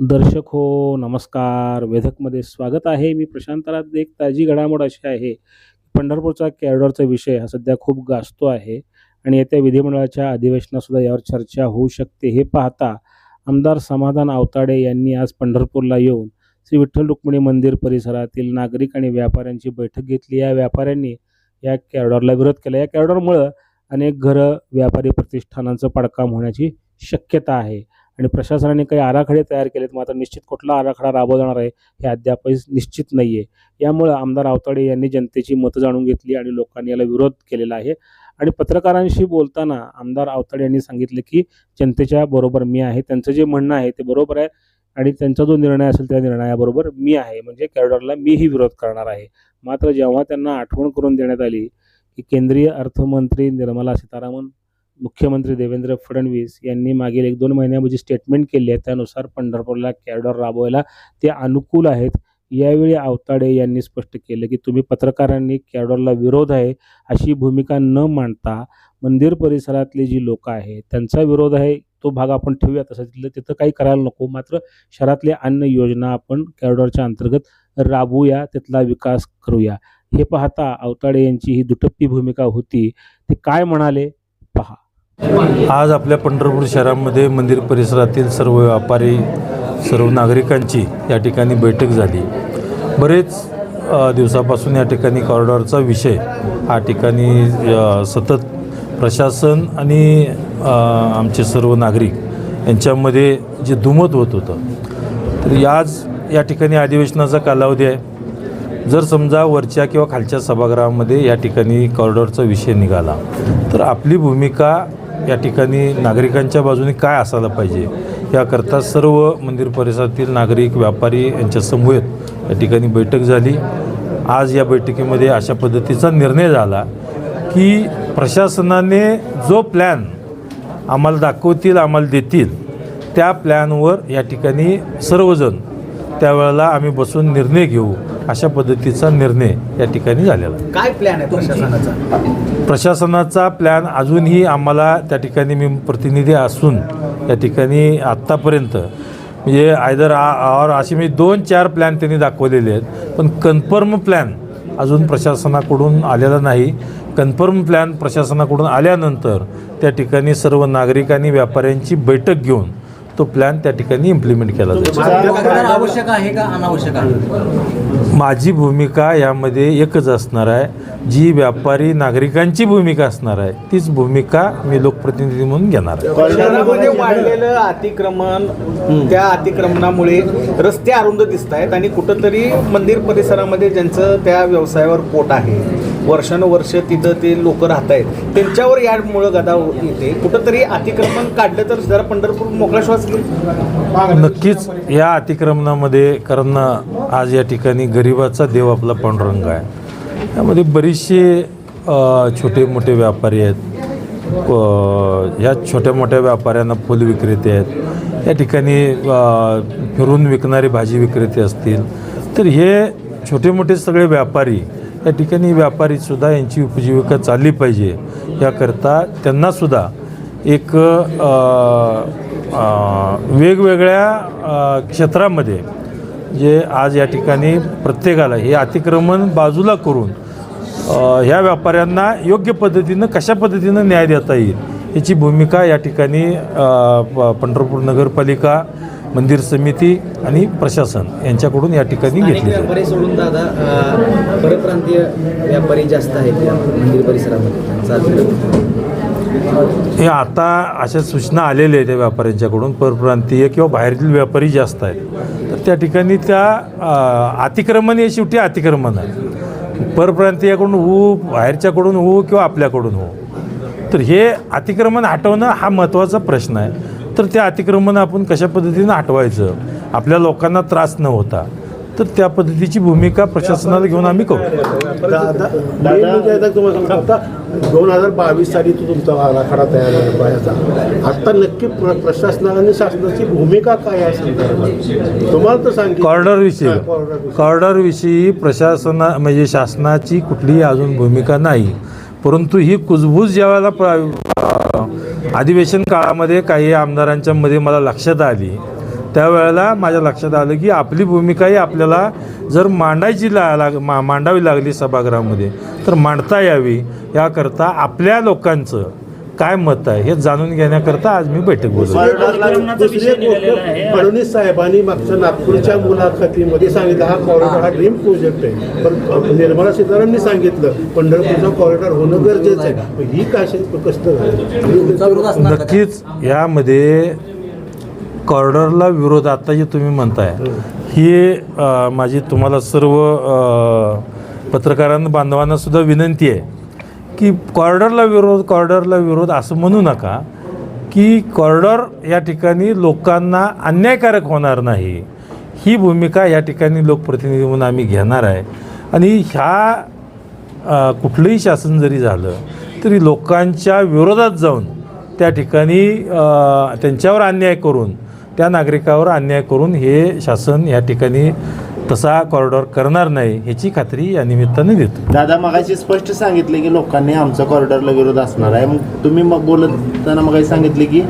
दर्शक हो नमस्कार. वेधकमध्ये स्वागत आहे. मी प्रशांतरात एक ताजी घडामोड अशी आहे पंढरपूरचा कॅरिडॉरचा विषय हा सध्या खूप गाजतो आहे आणि येत्या विधिमंडळाच्या अधिवेशनातसुद्धा यावर चर्चा होऊ शकते. हे पाहता आमदार समाधान आवताडे यांनी आज पंढरपूरला येऊन श्री विठ्ठल रुक्मिणी मंदिर परिसरातील नागरिक आणि व्यापाऱ्यांची बैठक घेतली. या व्यापाऱ्यांनी या कॅरिडॉरला विरोध केला. या कॅरिडॉरमुळं अनेक घरं व्यापारी प्रतिष्ठानांचं पडकाम होण्याची शक्यता आहे. आणि प्रशासनाने काही आराखडे तयार केलेत. मात्र निश्चित कुठला आराखडा राबवणार जाणार आहे हे अद्यापही निश्चित नाही आहे यामुळं आमदार आवताडे यांनी जनतेची मतं जाणून घेतली आणि लोकांनी याला विरोध केलेला आहे. आणि पत्रकारांशी बोलताना आमदार आवताडे यांनी सांगितले की जनतेच्या बरोबर मी आहे. त्यांचं जे म्हणणं आहे ते बरोबर आहे. आणि त्यांचा जो निर्णय असेल त्या निर्णयाबरोबर मी आहे. म्हणजे कॅरिडॉरला मीही विरोध करणार आहे. मात्र जेव्हा त्यांना आठवण करून देण्यात आली की केंद्रीय अर्थमंत्री निर्मला सीतारामन मुख्यमंत्री देवेंद्र फडणवीस यांनी मागील एक दोन महिन्यामध्ये स्टेटमेंट केली आहे त्यानुसार पंढरपूरला कॅरिडॉर राबवायला ते अनुकूल आहेत. यावेळी आवताडे यांनी स्पष्ट केलं की तुम्ही पत्रकारांनी कॅरिडॉरला विरोध आहे अशी भूमिका न मांडता मंदिर परिसरातले जी लोक आहेत त्यांचा विरोध आहे तो भाग आपण ठेवूया. तसं तिथलं तिथं काही करायला नको मात्र शहरातल्या अन्न योजना आपण कॅरिडॉरच्या अंतर्गत राबवूया तिथला विकास करूया. हे पाहता अवताडे यांची ही दुटप्पी भूमिका होती. ते काय म्हणाले? आज आपल्या पंढरपूर शहरामध्ये मंदिर परिसरातील सर्व व्यापारी सर्व नागरिकांची या ठिकाणी बैठक झाली. बरेच दिवसापासून या ठिकाणी कॉरिडॉरचा विषय हा ठिकाणी सतत प्रशासन आणि आमचे सर्व नागरिक यांच्यामध्ये जे दुमत होत होतं. तर आज या ठिकाणी अधिवेशनाचा कालावधी आहे. जर समजा वरच्या किंवा खालच्या सभागृहामध्ये या ठिकाणी कॉरिडॉरचा विषय निघाला तर आपली भूमिका या ठिकाणी नागरिकांच्या बाजूने काय असायला पाहिजे याकरता सर्व मंदिर परिसरातील नागरिक व्यापारी यांच्या समूहेत या ठिकाणी बैठक झाली. आज या बैठकीमध्ये अशा पद्धतीचा निर्णय झाला की प्रशासनाने जो प्लॅन आम्हाला दाखवतील आम्हाला देतील त्या प्लॅनवर या ठिकाणी सर्वजण त्यावेळेला आम्ही बसून निर्णय घेऊ. अशा पद्धतीचा निर्णय या ठिकाणी झालेला आहे. काय प्लॅन आहे प्रशासनाचा प्रशासनाचा प्लॅन अजूनही आम्हाला त्या ठिकाणी मी प्रतिनिधी असून या ठिकाणी आत्तापर्यंत म्हणजे आयदर और असे मी दोन चार प्लॅन त्यांनी दाखवलेले आहेत पण कन्फर्म प्लॅन अजून प्रशासनाकडून आलेला नाही कन्फर्म प्लॅन प्रशासनाकडून आल्यानंतर त्या ठिकाणी सर्व नागरिक आणि व्यापाऱ्यांची बैठक घेऊन तो प्लॅन त्या ठिकाणी इम्प्लिमेंट केला जाईल. आवश्यक आहे का अनावश्यक आहे? माझी भूमिका यामध्ये एकच असणार आहे. जी व्यापारी नागरिकांची भूमिका असणार आहे तीच भूमिका मी लोकप्रतिनिधी म्हणून घेणार आहे. शहरामध्ये वाढलेलं अतिक्रमण त्या अतिक्रमणामुळे रस्ते अरुंद दिसत आहेत आणि कुठंतरी मंदिर परिसरामध्ये ज्यांचं त्या व्यवसायावर पोट आहे वर्षानुवर्ष तिथं ते लोक राहत आहेत त्यांच्यावर यामुळं गदा येते. कुठंतरी अतिक्रमण काढलं तर जरा पंढरपूर मोकळा श्वास घेईल. नक्कीच या अतिक्रमणामध्ये कारण आज या ठिकाणी गरिबाचा देव आपला पांडुरंग आहे. त्यामध्ये बरेचसे छोटे मोठे व्यापारी आहेत. ह्या छोट्या मोठ्या व्यापाऱ्यांना फुल विक्रेते आहेत. या ठिकाणी फिरून विकणारे भाजी विक्रेते असतील. तर हे छोटे मोठे सगळे व्यापारी या ठिकाणी व्यापारीसुद्धा यांची उपजीविका चालली पाहिजे. याकरता त्यांनासुद्धा एक वेगवेगळ्या क्षेत्रामध्ये जे आज या ठिकाणी प्रत्येकाला हे अतिक्रमण बाजूला करून ह्या व्यापाऱ्यांना योग्य पद्धतीनं कशा पद्धतीनं न्याय देता येईल याची भूमिका या ठिकाणी प- पंढरपूर नगरपालिका मंदिर समिती आणि प्रशासन यांच्याकडून या ठिकाणी घेतली जाईल. व्यापारी सोडून दादा परप्रांतीय व्यापारी जास्त आहेत या मंदिर परिसरामध्ये. हे आता अशा सूचना आलेल्या आहेत त्या व्यापाऱ्यांच्याकडून. परप्रांतीय किंवा बाहेरील व्यापारी जास्त आहेत. तर त्या ठिकाणी त्या अतिक्रमण हे शेवटी अतिक्रमण आहे. परप्रांतीयाकडून हो बाहेरच्याकडून हो किंवा आपल्याकडून हो तर हे अतिक्रमण हटवणं हा महत्त्वाचा प्रश्न आहे. तर त्या अतिक्रमण आपण कशा पद्धतीनं हटवायचं? आपल्या लोकांना त्रास न होता. तर त्या पद्धतीची भूमिका प्रशासनाला घेऊन आम्ही करू. दोन हजार बावीस साली तो तुमचा आराखडा तयार आता नक्की प्र- प्रशासनाला आणि शासनाची भूमिका काय आहे संदर्भात? तुम्हाला तर सांगितलं. कॉरिडॉरविषयी कॉरिडॉरविषयी. प्रशासना म्हणजे शासनाची कुठलीही अजून भूमिका नाही. परंतु ही कुजबूज ज्यावेळेला प्र- अधिवेशन काळामध्ये काही आमदारांच्या मध्ये मला लक्षात आली. त्यावेळेला माझ्या लक्षात आलं की आपली भूमिकाही आपल्याला जर मांडायची ला लाग मा मांडावी लागली सभागृहामध्ये तर मांडता यावी. याकरता आपल्या लोकांचं काय मत आहे हे जाणून घेण्याकरता आज मी बैठक गोष्ट फडणवीस साहेबांनी मागच्या नागपूरच्या मुलाखतीमध्ये सांगितलं हा कॉरिडॉर हा ड्रीम प्रोजेक्ट आहे. पण निर्मला सीतारामनी सांगितलं पंढरपूरचा कॉरिडॉर होणं गरजेचं आहे. ही काय कसं झालं? नक्कीच यामध्ये कॉरिडॉरला विरोध आता जे तुम्ही म्हणताय ही. माझी तुम्हाला सर्व पत्रकारांना बांधवांना सुद्धा विनंती आहे. की कॉरिडॉरला विरोध कॉरिडॉरला विरोध असं म्हणू नका की कॉरिडॉर या ठिकाणी लोकांना अन्यायकारक होणार नाही. ही भूमिका या ठिकाणी लोकप्रतिनिधी म्हणून आम्ही घेणार आहे. आणि ह्या कुठलंही शासन जरी झालं तरी लोकांच्या विरोधात जाऊन त्या ठिकाणी त्यांच्यावर अन्याय करून त्या नागरिकावर अन्याय करून हे शासन या ठिकाणी तसा कॉरिडॉर करणार नाही ह्याची खात्री या निमित्ताने देतो. दादा मगाशी स्पष्ट सांगितले की लोकांनी आमचा कॉरिडॉरला विरोध असणार आहे. मग तुम्ही मग बोलताना मगाशी सांगितले की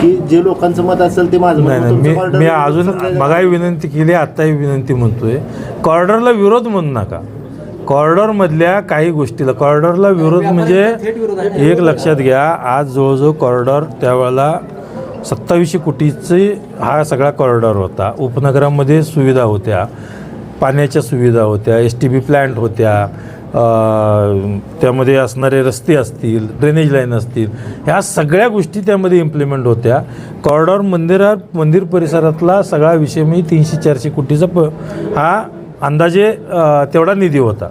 की जे लोकांचं मत असेल ते माझं मत नाही मग नाही तुमचं मी corridor मी विरोध अजून. मगाही विनंती केली आत्ताही विनंती म्हणतोय. कॉरिडॉरला विरोध म्हणू नका. कॉरिडॉरमधल्या काही गोष्टीला कॉरिडॉरला विरोध म्हणजे एक लक्षात घ्या आज जवळजवळ कॉरिडॉर त्यावेळेला सत्तावीसशे कोटीचे हा सगळा कॉरिडॉर होता. उपनगरामध्ये सुविधा होत्या. पाण्याच्या सुविधा होत्या एस टी बी प्लॅन्ट होत्या त्यामध्ये असणारे रस्ते असतील ड्रेनेज लाईन असतील ह्या सगळ्या गोष्टी त्यामध्ये इम्प्लिमेंट होत्या. कॉरिडॉर मंदिरात मंदिर परिसरातला सगळा विषय म्हणजे तीनशे चारशे कोटीचा प हा अंदाजे तेवढा निधी होता.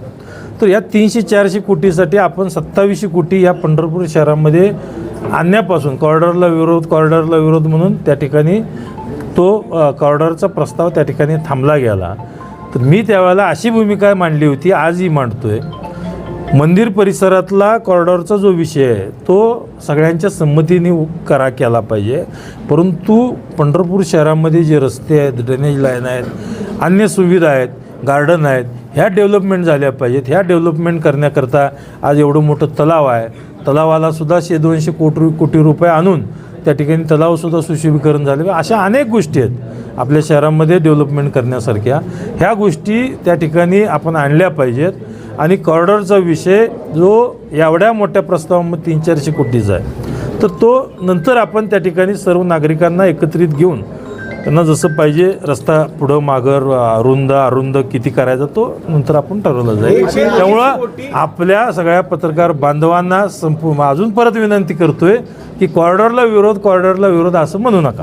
तर या तीनशे चारशे कोटीसाठी आपण सत्तावीसशे कोटी या पंढरपूर शहरामध्ये आणण्यापासून कॉरिडॉरला विरोध कॉरिडॉरला विरोध म्हणून त्या ठिकाणी तो कॉरिडॉरचा प्रस्ताव त्या ठिकाणी थांबला गेला. तर मी त्यावेळेला अशी भूमिका मांडली होती आजही मांडतोय. मंदिर परिसरातला कॉरिडॉरचा जो विषय आहे तो सगळ्यांच्या संमतीने करा केला पाहिजे. परंतु पंढरपूर शहरामध्ये जे रस्ते आहेत ड्रेनेज लाईन आहेत अन्य सुविधा आहेत गार्डन आहेत ह्या डेव्हलपमेंट झाल्या पाहिजेत. ह्या डेव्हलपमेंट करण्याकरता आज एवढं मोठं तलाव आहे. तलावालासुद्धा शे दोनशे कोटी कोटी रुपये आणून त्या ठिकाणी तलावसुद्धा सुशोभीकरण झाले. अशा अनेक गोष्टी आहेत. आपल्या शहरामध्ये डेव्हलपमेंट करण्यासारख्या. ह्या गोष्टी त्या ठिकाणी आपण आणल्या पाहिजेत. आणि कॉरिडॉरचा विषय जो एवढ्या मोठ्या प्रस्तावामध्ये तीन चारशे कोटीचा आहे. तर तो नंतर आपण त्या ठिकाणी सर्व नागरिकांना एकत्रित घेऊन त्यांना जसं पाहिजे रस्ता पुढं मागं अरुंद अरुंद किती करायचा तो नंतर आपण ठरवलं जाईल. त्यामुळं आपल्या सगळ्या पत्रकार बांधवांना संपू अजून परत विनंती करतोय की कॉरिडॉरला विरोध कॉरिडॉरला विरोध असं म्हणू नका.